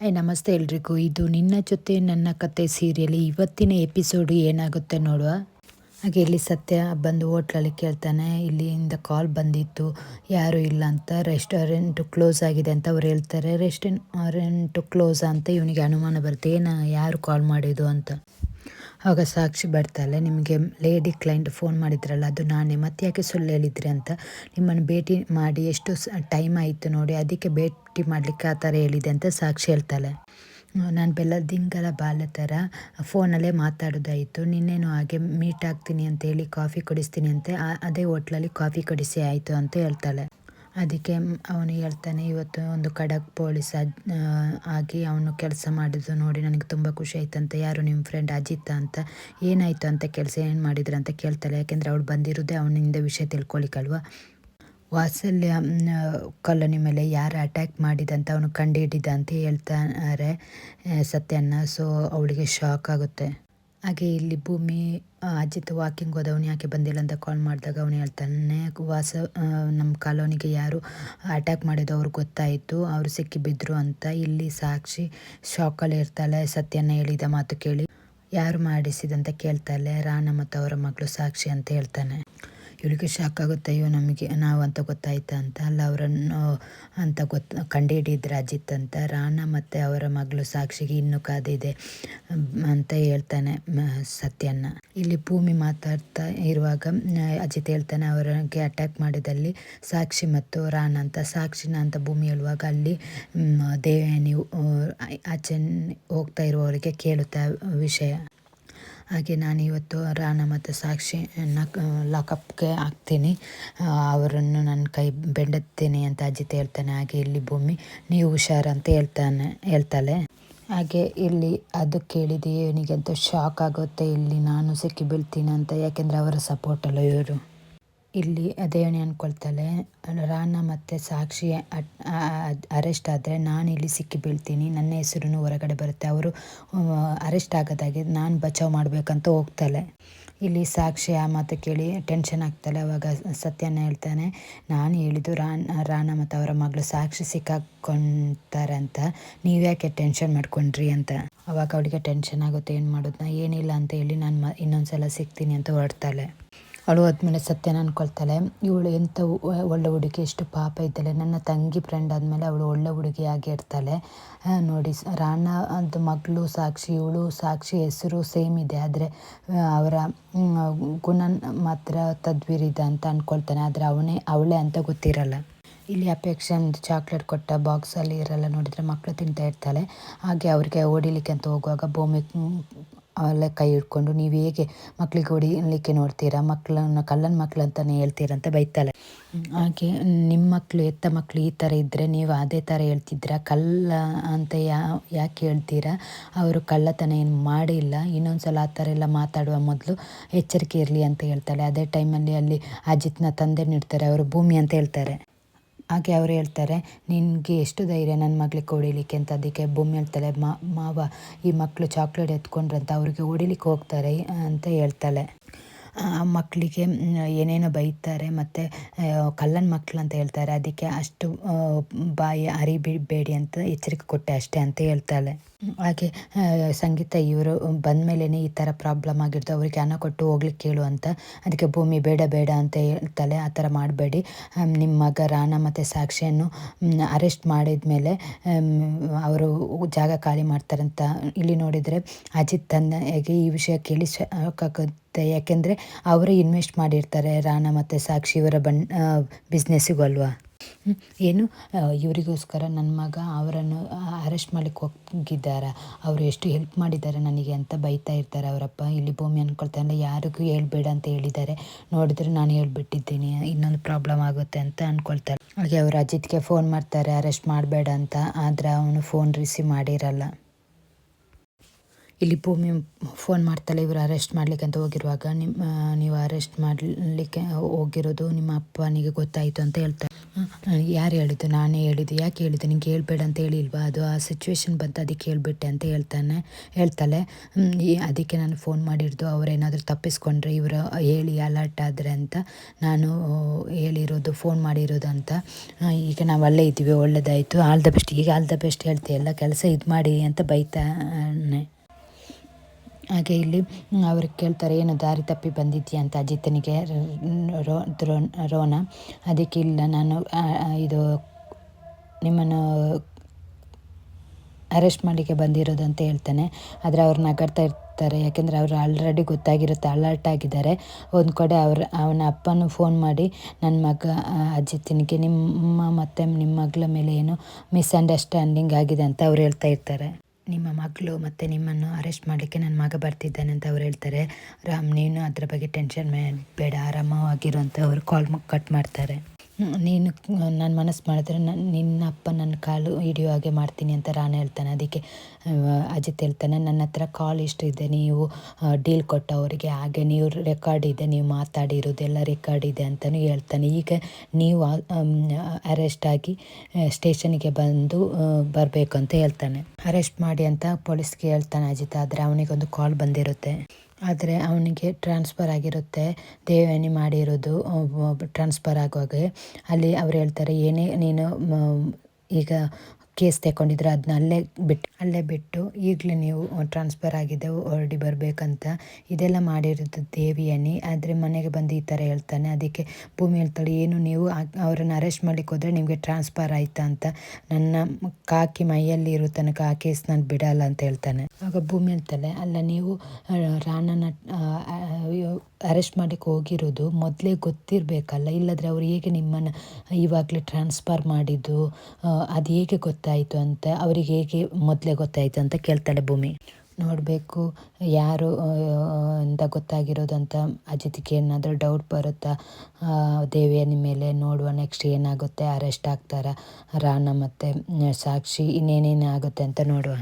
I ನಮಸ್ತೆ ಎಲ್ರಿಗೂ. ಇದು ನಿನ್ನ ಜೊತೆ ನನ್ನ ಕತೆ ಸೀರಿಯಲ್. ಇವತ್ತಿನ ಎಪಿಸೋಡು ಏನಾಗುತ್ತೆ ನೋಡುವ? ಹಾಗೆ ಇಲ್ಲಿ ಸತ್ಯ ಬಂದು ಹೋಟ್ಲಲ್ಲಿ ಕೇಳ್ತಾನೆ, ಇಲ್ಲಿಂದ ಕಾಲ್ ಬಂದಿತ್ತು, ಯಾರೂ ಇಲ್ಲ ಅಂತ. ರೆಸ್ಟೋರೆಂಟ್ ಕ್ಲೋಸ್ ಆಗಿದೆ ಅಂತ ಅವ್ರು ಹೇಳ್ತಾರೆ. ರೆಸ್ಟೋರೆಂಟ್ ಕ್ಲೋಸ್ ಅಂತ ಇವನಿಗೆ ಅನುಮಾನ ಬರುತ್ತೆ, ಏನು ಯಾರು ಕಾಲ್ ಮಾಡಿದ್ದು ಅಂತ. ಆವಾಗ ಸಾಕ್ಷಿ ಬರ್ತಾಳೆ ನಿಮಗೆ ಲೇಡಿ ಕ್ಲೈಂಟ್ ಫೋನ್ ಮಾಡಿದ್ರಲ್ಲ, ಅದು ನಾನೇ. ಮತ್ತೆ ಯಾಕೆ ಸುಳ್ಳು ಹೇಳಿದ್ರಿ ಅಂತ? ನಿಮ್ಮನ್ನು ಭೇಟಿ ಮಾಡಿ, ಎಷ್ಟು ಟೈಮ್ ಆಯಿತು ನೋಡಿ, ಅದಕ್ಕೆ ಭೇಟಿ ಮಾಡಲಿಕ್ಕೆ ಆ ಥರ ಹೇಳಿದೆ ಅಂತ ಸಾಕ್ಷಿ ಹೇಳ್ತಾಳೆ ನಾನು ಬೆಲ್ಲದಿಂಗಲ ಬಾಲ ಥರ ಫೋನಲ್ಲೇ ಮಾತಾಡೋದಾಯಿತು. ನಿನ್ನೇನು ಹಾಗೆ ಮೀಟ್ ಆಗ್ತೀನಿ ಅಂತ ಹೇಳಿ ಕಾಫಿ ಕುಡಿಸ್ತೀನಿ ಅಂತ ಅದೇ ಹೋಟ್ಲಲ್ಲಿ ಕಾಫಿ ಕುಡಿಸಿ ಆಯಿತು ಅಂತ ಹೇಳ್ತಾಳೆ ಅದಕ್ಕೆ ಅವನು ಹೇಳ್ತಾನೆ, ಇವತ್ತು ಒಂದು ಖಡಕ್ ಪೊಲೀಸ್ ಆಗಿ ಅವನು ಕೆಲಸ ಮಾಡಿದ್ದು ನೋಡಿ ನನಗೆ ತುಂಬ ಖುಷಿ ಆಯ್ತಂತೆ. ಯಾರು ನಿಮ್ಮ ಫ್ರೆಂಡ್ ಅಜಿತ್ ಅಂತ ಏನಾಯಿತು ಅಂತ ಕೆಲಸ ಏನು ಮಾಡಿದ್ರು ಅಂತ ಕೇಳ್ತಾಳೆ. ಯಾಕೆಂದರೆ ಅವಳು ಬಂದಿರೋದೇ ಅವನಿಂದ ವಿಷಯ ತಿಳ್ಕೊಳಿಕಲ್ವ? ವಾತ್ಸಲ್ಯ ಕಾಲೋನಿ ಮೇಲೆ ಯಾರು ಅಟ್ಯಾಕ್ ಮಾಡಿದಂತ ಅವನು ಕಂಡುಹಿಡಿದ ಅಂತ ಹೇಳ್ತಾರೆ ಸತ್ಯನ ಸೊ ಅವಳಿಗೆ ಶಾಕ್ ಆಗುತ್ತೆ. ಹಾಗೆ ಇಲ್ಲಿ ಭೂಮಿ ಅಜಿತ್ ವಾಕಿಂಗ್ ಹೋದವನು ಯಾಕೆ ಬಂದಿಲ್ಲ ಅಂತ ಕಾಲ್ ಮಾಡಿದಾಗ ಅವನು ಹೇಳ್ತಾನೆ, ವಾಸ ನಮ್ಮ ಕಾಲೋನಿಗೆ ಯಾರು ಅಟ್ಯಾಕ್ ಮಾಡಿದ್ದು ಅವ್ರಿಗೆ ಗೊತ್ತಾಯಿತು, ಅವರು ಸಿಕ್ಕಿಬಿದ್ರು ಅಂತ ಇಲ್ಲಿ ಸಾಕ್ಷಿ ಶಾಕಲ್ಲಿ ಇರ್ತಾಳೆ ಸತ್ಯನ ಹೇಳಿದ ಮಾತು ಕೇಳಿ ಯಾರು ಮಾಡಿಸಿದಂತ ಕೇಳ್ತಾಳೆ, ರಾಣ ಮತ್ತು ಅವರ ಮಗಳು ಸಾಕ್ಷಿ ಅಂತ ಹೇಳ್ತಾನೆ. ಇವಳಿಗೆ ಶಾಕ್ ಆಗುತ್ತೆ, ಅಯ್ಯೋ, ನಮಗೆ ನಾವು ಅಂತ ಗೊತ್ತಾಯ್ತಾ? ಅಂತ. ಅಲ್ಲ, ಅವರನ್ನು, ಅಂತ ಗೊತ್ತು ಕಂಡುಹಿಡಿದ್ರೆ ಅಜಿತ್ ಅಂತ. ರಾಣ ಮತ್ತು ಅವರ ಮಗಳು ಸಾಕ್ಷಿಗೆ ಇನ್ನೂ ಕಾದಿದೆ ಅಂತ ಹೇಳ್ತಾನೆ ಸತ್ಯನ ಇಲ್ಲಿ ಭೂಮಿ ಮಾತಾಡ್ತಾ ಇರುವಾಗ ಅಜಿತ್ ಹೇಳ್ತಾನೆ, ಅವರಿಗೆ ಅಟ್ಯಾಕ್ ಮಾಡಿದಲ್ಲಿ ಸಾಕ್ಷಿ ಮತ್ತು ರಾಣ ಅಂತ. ಸಾಕ್ಷಿನ ಅಂತ ಭೂಮಿ ಹೇಳುವಾಗ ಅಲ್ಲಿ ದೇವ, ನೀವು ಆಚೆ ಹೋಗ್ತಾ ಇರುವವರಿಗೆ ಕೇಳುತ್ತಾ ವಿಷಯ. ಹಾಗೆ ನಾನು ಇವತ್ತು ರಾಣ ಮತ್ತು ಸಾಕ್ಷಿ ನಕ್ ಲಾಕಪ್ಗೆ ಹಾಕ್ತೀನಿ ಅವರನ್ನು ನನ್ನ ಕೈ ಬೆಂಡತ್ತೀನಿ ಅಂತ ಅಜಿತ್ ಹೇಳ್ತಾನೆ. ಹಾಗೆ ಇಲ್ಲಿ ಭೂಮಿ, ನೀವು ಹುಷಾರಂತ ಅಂತ ಹೇಳ್ತಾನೆ, ಹೇಳ್ತಾಳೆ. ಹಾಗೆ ಇಲ್ಲಿ ಅದು ಕೇಳಿದೆಯೇ ಇವನಿಗೆ ಅಂತ ಶಾಕ್ ಆಗುತ್ತೆ, ಇಲ್ಲಿ ನಾನು ಸಿಕ್ಕಿ ಬೀಳ್ತೀನಿ ಅಂತ. ಯಾಕೆಂದರೆ ಅವರ ಸಪೋರ್ಟಲ್ಲ ಇವರು. ಇಲ್ಲಿ ದೇವಣಿ ಅಂದ್ಕೊಳ್ತಾಳೆ. ರಾಣ ಮತ್ತು ಸಾಕ್ಷಿ ಅರೆಸ್ಟ್ ಆದರೆ ನಾನು ಇಲ್ಲಿ ಸಿಕ್ಕಿ ಬೀಳ್ತೀನಿ. ನನ್ನ ಹೆಸರು ಹೊರಗಡೆ ಬರುತ್ತೆ. ಅವರು ಅರೆಸ್ಟ್ ಆಗೋದಾಗಿ ನಾನು ಬಚಾವ್ ಮಾಡಬೇಕಂತ ಹೋಗ್ತಾಳೆ. ಇಲ್ಲಿ ಸಾಕ್ಷಿ ಆ ಮಾತು ಕೇಳಿ ಟೆನ್ಷನ್ ಆಗ್ತಾಳೆ. ಅವಾಗ ಸತ್ಯನ ಹೇಳ್ತಾನೆ, ನಾನು ಹೇಳಿದ್ದು ರಾಣ ಮತ್ತು ಅವರ ಮಗಳು ಸಾಕ್ಷಿ ಸಿಕ್ಕಾಕೊಂತಾರೆ ಅಂತ. ನೀವು ಯಾಕೆ ಟೆನ್ಷನ್ ಮಾಡ್ಕೊಂಡ್ರಿ ಅಂತ. ಅವಾಗ ಅವಳಿಗೆ ಟೆನ್ಷನ್ ಆಗುತ್ತೆ, ಏನು ಮಾಡೋದನ್ನ ಏನಿಲ್ಲ ಅಂತ ಹೇಳಿ ನಾನು ಮ, ಇನ್ನೊಂದ್ಸಲ ಸಿಗ್ತೀನಿ ಅಂತ ಹೊರಡ್ತಾಳೆ. ಅವಳು ಆದಮೇಲೆ ಸತ್ಯನ ಅನ್ಕೊಳ್ತಾಳೆ, ಇವಳು ಎಂಥ ಒಳ್ಳೆ ಹುಡುಗಿ, ಎಷ್ಟು ಪಾಪ ಇದ್ದಾಳೆ. ನನ್ನ ತಂಗಿ ಫ್ರೆಂಡ್ ಆದಮೇಲೆ ಅವಳು ಒಳ್ಳೆ ಹುಡುಗಿಯಾಗಿ ಇರ್ತಾಳೆ. ನೋಡಿ ರಾಣ ಅದು ಮಗಳು ಸಾಕ್ಷಿ, ಇವಳು ಸಾಕ್ಷಿ, ಹೆಸರು ಸೇಮ್ ಇದೆ. ಆದರೆ ಅವರ ಗುಣ ಮಾತ್ರ ತದ್ವಿರಿದ ಅಂತ ಅಂದ್ಕೊಳ್ತಾನೆ ಆದರೆ ಅವನೇ ಅವಳೇ ಅಂತ ಗೊತ್ತಿರಲ್ಲ. ಇಲ್ಲಿ ಅಪೇಕ್ಷೆ ಒಂದು ಚಾಕ್ಲೇಟ್ ಕೊಟ್ಟ ಬಾಕ್ಸಲ್ಲಿ ಇರಲ್ಲ ನೋಡಿದರೆ ಮಕ್ಕಳು ತಿಂತಾ ಇರ್ತಾಳೆ. ಹಾಗೆ ಅವರಿಗೆ ಓಡಿಲಿಕ್ಕೆ ಅಂತ ಹೋಗುವಾಗ ಭೂಮಿ ಅಲ್ಲೇ ಕೈ ಹಿಡ್ಕೊಂಡು ನೀವು ಹೇಗೆ ಮಕ್ಕಳಿಗೆ ಹೊಡಿಲಿಕ್ಕೆ ನೋಡ್ತೀರಾ? ಮಕ್ಕಳನ್ನ ಕಳ್ಳನ ಮಕ್ಕಳು ಅಂತಲೇ ಹೇಳ್ತೀರ ಅಂತ ಬೈತಾಳೆ. ಹಾಗೆ ನಿಮ್ಮ ಮಕ್ಕಳು ಎತ್ತ ಮಕ್ಕಳು ಈ ಥರ ಇದ್ದರೆ ನೀವು ಅದೇ ಥರ ಹೇಳ್ತಿದ್ದೀರಾ? ಕಳ್ಳ ಅಂತ ಯಾ, ಯಾಕೆ ಹೇಳ್ತೀರಾ? ಅವರು ಕಳ್ಳತನ ಏನು ಮಾಡಿಲ್ಲ. ಇನ್ನೊಂದು ಸಲ ಆ ಥರ ಎಲ್ಲ ಮಾತಾಡುವ ಮೊದಲು ಎಚ್ಚರಿಕೆ ಇರಲಿ ಅಂತ ಹೇಳ್ತಾಳೆ. ಅದೇ ಟೈಮಲ್ಲಿ ಅಲ್ಲಿ ಅಜಿತ್ನ ತಂದೆ ನೀಡ್ತಾರೆ, ಅವರು ಭೂಮಿ ಅಂತ ಹೇಳ್ತಾರೆ. ಹಾಗೆ ಅವ್ರು ಹೇಳ್ತಾರೆ, ನಿನಗೆ ಎಷ್ಟು ಧೈರ್ಯ ನನ್ನ ಮಗಳಿಗೆ ಹೊಡಿಲಿಕ್ಕೆ ಅಂತ ಅದಕ್ಕೆ ಭೂಮಿ ಹೇಳ್ತಾಳೆ ಮಾವ, ಈ ಮಕ್ಕಳು ಚಾಕ್ಲೇಟ್ ಎತ್ಕೊಂಡ್ರಂತ ಅವ್ರಿಗೆ ಹೊಡಿಲಿಕ್ಕೆ ಹೋಗ್ತಾರೆ, ಅಂತ ಹೇಳ್ತಾಳೆ. ಮಕ್ಕಳಿಗೆ ಏನೇನೋ ಬೈತಾರೆ, ಮತ್ತು ಕಳ್ಳನ ಮಕ್ಕಳು ಅಂತ ಹೇಳ್ತಾರೆ. ಅದಕ್ಕೆ ಅಷ್ಟು ಬಾಯಿ ಅರಿಬಿಡಬೇಡಿ ಅಂತ ಎಚ್ಚರಿಕೆ ಕೊಟ್ಟೆ ಅಷ್ಟೇ ಅಂತ ಹೇಳ್ತಾಳೆ. ಹಾಗೆ ಸಂಗೀತ ಇವರು ಬಂದ ಈ ಥರ ಪ್ರಾಬ್ಲಮ್ ಆಗಿರ್ತದೆ. ಅವರಿಗೆ ಹಣ ಕೊಟ್ಟು ಹೋಗ್ಲಿಕ್ಕೆ ಕೇಳು ಅಂತ. ಅದಕ್ಕೆ ಭೂಮಿ ಬೇಡ ಬೇಡ ಅಂತ ಹೇಳ್ತಾಳೆ ಆ ಥರ ಮಾಡಬೇಡಿ. ನಿಮ್ಮ ಮಗ ರಾಣ ಮತ್ತು ಸಾಕ್ಷಿಯನ್ನು ಅರೆಸ್ಟ್ ಮಾಡಿದ ಮೇಲೆ ಅವರು ಜಾಗ ಖಾಲಿ ಮಾಡ್ತಾರಂತ ಇಲ್ಲಿ ನೋಡಿದರೆ ಅಜಿತ್ ತಂದೆಗೆ ಈ ವಿಷಯ ಕೇಳಿ ಸಾಕಾಗುತ್ತೆ ಯಾಕೆಂದರೆ ಅವರೇ ಇನ್ವೆಸ್ಟ್ ಮಾಡಿರ್ತಾರೆ ರಾಣ ಮತ್ತು ಸಾಕ್ಷಿ ಇವರ ಬಣ್ಣ ಬಿಸ್ನೆಸ್ಸಿಗೂ ಅಲ್ವಾ? ಏನು ಇವರಿಗೋಸ್ಕರ ನನ್ನ ಮಗ ಅವರನ್ನು ಅರೆಸ್ಟ್ ಮಾಡಲಿಕ್ಕೆ ಹೋಗಿದ್ದಾರೆ. ಅವರು ಎಷ್ಟು ಹೆಲ್ಪ್ ಮಾಡಿದ್ದಾರೆ ನನಗೆ ಅಂತ ಬೈತಾ ಇರ್ತಾರೆ. ಅವರಪ್ಪ, ಇಲ್ಲಿ ಭೂಮಿ ಅಂದ್ಕೊಳ್ತಾನೆ ಯಾರಿಗೂ ಹೇಳ್ಬೇಡ ಅಂತ ಹೇಳಿದ್ದಾರೆ. ನೋಡಿದ್ರೆ ನಾನು ಹೇಳ್ಬಿಟ್ಟಿದ್ದೀನಿ. ಇನ್ನೊಂದು ಪ್ರಾಬ್ಲಮ್ ಆಗುತ್ತೆ ಅಂತ ಅಂದ್ಕೊಳ್ತಾರೆ ಹಾಗೆ ಅವರು ಅಜಿತ್ಗೆ ಫೋನ್ ಮಾಡ್ತಾರೆ ಅರೆಸ್ಟ್ ಮಾಡಬೇಡ ಅಂತ. ಆದರೆ ಅವನು ಫೋನ್ ರಿಸೀವ್ ಮಾಡಿರಲ್ಲ. ಇಲ್ಲಿ ಭೂಮಿ ಫೋನ್ ಮಾಡ್ತಾಳೆ, ಇವರು ಅರೆಸ್ಟ್ ಮಾಡ್ಲಿಕ್ಕೆ ಅಂತ ಹೋಗಿರುವಾಗ ನಿಮ್ಮ ನೀವು ಅರೆಸ್ಟ್ ಮಾಡಲಿಕ್ಕೆ ಹೋಗಿರೋದು ನಿಮ್ಮ ಅಪ್ಪನಿಗೆ ಗೊತ್ತಾಯಿತು ಅಂತ ಹೇಳ್ತಾರೆ. ಯಾರು ಹೇಳಿದ್ದು? ನಾನೇ ಹೇಳಿದ್ದು. ಯಾಕೆ ಹೇಳಿದ್ದು? ನಿಂಗೆ ಹೇಳ್ಬೇಡ ಅಂತ ಹೇಳಿಲ್ವಾ? ಅದು ಆ ಸಿಚುವೇಶನ್ ಬಂತು, ಅದಕ್ಕೆ ಹೇಳ್ಬಿಟ್ಟೆ ಅಂತ ಹೇಳ್ತಾನೆ, ಹೇಳ್ತಾಳೆ. ಅದಕ್ಕೆ ನಾನು ಫೋನ್ ಮಾಡಿರೋದು ಅವರೇನಾದರೂ ತಪ್ಪಿಸ್ಕೊಂಡ್ರೆ ಇವರು ಹೇಳಿ ಅಲರ್ಟ್ ಆದರೆ ಅಂತ ನಾನು ಹೇಳಿರೋದು ಫೋನ್ ಮಾಡಿರೋದು ಅಂತ. ಈಗ ನಾವು ಅಲ್ಲೇ ಇದ್ದೀವಿ ಒಳ್ಳೆಯದಾಯಿತು ಆಲ್ ದ ಬೆಸ್ಟ್ ಈಗ ಆಲ್ ದ ಬೆಸ್ಟ್ ಹೇಳ್ತೀಯಲ್ಲ ಕೆಲಸ ಇದು ಮಾಡಿ ಅಂತ ಬೈತಾನೆ. ಹಾಗೆ ಇಲ್ಲಿ ಅವರು ಕೇಳ್ತಾರೆ, ಏನು ದಾರಿ ತಪ್ಪಿ ಬಂದಿದ್ದೀಯ ಅಂತ ಅಜಿತನಿಗೆ, ರೋ ದ್ರೋ- ರೋನ. ಅದಕ್ಕೆ ಇಲ್ಲ, ನಾನು ಇದು ನಿಮ್ಮನ್ನು ಅರೆಸ್ಟ್ ಮಾಡಲಿಕ್ಕೆ ಬಂದಿರೋದು ಅಂತ ಹೇಳ್ತಾನೆ. ಆದರೆ ಅವ್ರು ನಗರ್ತಾ ಇರ್ತಾರೆ, ಯಾಕೆಂದರೆ ಅವರು ಆಲ್ರೆಡಿ ಗೊತ್ತಾಗಿರುತ್ತೆ ಅಲರ್ಟ್ ಆಗಿದ್ದಾರೆ. ಒಂದು ಕಡೆ ಅವ್ರ, ಅವನ ಅಪ್ಪನೂ ಫೋನ್ ಮಾಡಿ ನನ್ನ ಮಗ ಅಜಿತನಿಗೆ ನಿಮ್ಮ ಮತ್ತು ನಿಮ್ಮ ಮಗಳ ಮೇಲೆ ಏನು ಮಿಸ್ಅಂಡರ್ಸ್ಟ್ಯಾಂಡಿಂಗ್ ಆಗಿದೆ ಅಂತ ಅವ್ರು ಹೇಳ್ತಾ ಇರ್ತಾರೆ. ನಿಮ್ಮ ಮಗಳು ಮತ್ತು ನಿಮ್ಮನ್ನು ಅರೆಸ್ಟ್ ಮಾಡಲಿಕ್ಕೆ ನನ್ನ ಮಗ ಬರ್ತಿದ್ದಾನೆ ಅಂತ ಅವ್ರು ಹೇಳ್ತಾರೆ. ರಾಮ್, ನೀನು ಅದ್ರ ಬಗ್ಗೆ ಟೆನ್ಷನ್ ಬೇಡ. ಆರಾಮವಾಗಿರು ಅಂತ ಅವರು ಕಾಲ್ ಕಟ್ ಮಾಡ್ತಾರೆ. ನೀನು ನನ್ನ ಮನಸ್ಸು ಮಾಡಿದ್ರೆ ನನ್ನ ನಿನ್ನ ಅಪ್ಪ ನನ್ನ ಕಾಲು ಹಿಡಿಯೋ ಹಾಗೆ ಮಾಡ್ತೀನಿ ಅಂತ ರಾಣ ಹೇಳ್ತಾನೆ. ಅದಕ್ಕೆ ಅಜಿತ್ ಹೇಳ್ತಾನೆ, ನನ್ನ ಹತ್ರ ಕಾಲ್ ಇಷ್ಟು ಇದೆ, ನೀವು ಡೀಲ್ ಕೊಟ್ಟವರಿಗೆ ಹಾಗೆ ನೀವು ರೆಕಾರ್ಡ್ ಇದೆ, ನೀವು ಮಾತಾಡಿರೋದೆಲ್ಲ ರೆಕಾರ್ಡ್ ಇದೆ ಅಂತಲೂ ಹೇಳ್ತಾನೆ. ಈಗ ನೀವು ಅರೆಸ್ಟ್ ಆಗಿ ಸ್ಟೇಷನ್ಗೆ ಬಂದು ಬರಬೇಕು ಅಂತ ಹೇಳ್ತಾನೆ. ಅರೆಸ್ಟ್ ಮಾಡಿ ಅಂತ ಪೊಲೀಸ್ಗೆ ಹೇಳ್ತಾನೆ ಅಜಿತ್, ಆದರೆ ಅವನಿಗೊಂದು ಕಾಲ್ ಬಂದಿರುತ್ತೆ. ಆದರೆ ಅವನಿಗೆ ಟ್ರಾನ್ಸ್ಫರ್ ಆಗಿರುತ್ತೆ. ದೇವಯಾನಿ ಮಾಡಿರೋದು ಟ್ರಾನ್ಸ್ಫರ್ ಆಗುವಾಗೆ ಅಲ್ಲಿ ಅವ್ರು ಹೇಳ್ತಾರೆ ಏನೇ ನೀನು ಈಗ ಕೇಸ್ ತೆಕೊಂಡಿದ್ರೆ ಅದನ್ನ ಅಲ್ಲೇ ಬಿಟ್ಟು ಅಲ್ಲೇ ಬಿಟ್ಟು ಈಗಲೇ ನೀವು ಟ್ರಾನ್ಸ್ಫರ್ ಆಗಿದೆ, ಹೊರಡಿ ಬರಬೇಕಂತ ಇದೆಲ್ಲ ಮಾಡಿರೋದು ದೇವಿಯನಿ ಆದರೆ ಮನೆಗೆ ಬಂದು ಈ ಥರ ಹೇಳ್ತಾನೆ. ಅದಕ್ಕೆ ಭೂಮಿ ಹೇಳ್ತಾಳೆ, ಏನು ನೀವು ಅವರನ್ನು ಅರೆಸ್ಟ್ ಮಾಡಲಿಕ್ಕೆ ಹೋದರೆ ನಿಮಗೆ ಟ್ರಾನ್ಸ್ಫರ್ ಆಯಿತಾ? ಅಂತ ನನ್ನ ಕಾಕಿ ಮೈಯಲ್ಲಿ ಇರೋ ತನಕ ಆ ಕೇಸ್ ನಾನು ಬಿಡಲ್ಲ ಅಂತ ಹೇಳ್ತಾನೆ. ಆಗ ಭೂಮಿ ಹೇಳ್ತಾಳೆ, ಅಲ್ಲ, ನೀವು ರಾಣನ ಅರೆಸ್ಟ್ ಮಾಡಕ್ಕೆ ಹೋಗಿರೋದು ಮೊದಲೇ ಗೊತ್ತಿರಬೇಕಲ್ಲ? ಇಲ್ಲದ್ರೆ ಅವ್ರು ಹೇಗೆ ನಿಮ್ಮನ್ನು ಇವಾಗಲೇ ಟ್ರಾನ್ಸ್ಫರ್ ಮಾಡಿದ್ದು? ಅದು ಹೇಗೆ ಗೊತ್ತಾಯಿತು ಅಂತ, ಅವರಿಗೆ ಹೇಗೆ ಮೊದಲೇ ಗೊತ್ತಾಯಿತು ಅಂತ ಕೇಳ್ತಾಳೆ ಭೂಮಿ. ನೋಡಬೇಕು, ಯಾರು ಅಂತ ಗೊತ್ತಾಗಿರೋದು ಅಂತ ಅಜಿತ್ಗೆ ಏನಾದರೂ ಡೌಟ್ ಬರುತ್ತಾ? ದೇವಿಯ ನಿಮ್ಮ ಮೇಲೆ ನೋಡುವ ನೆಕ್ಸ್ಟ್ ಏನಾಗುತ್ತೆ? ಅರೆಸ್ಟ್ ಆಗ್ತಾರಾ? ರಾಣ ಮತ್ತು ಸಾಕ್ಷಿ ಇನ್ನೇನೇನು ಆಗುತ್ತೆ ಅಂತ ನೋಡುವ.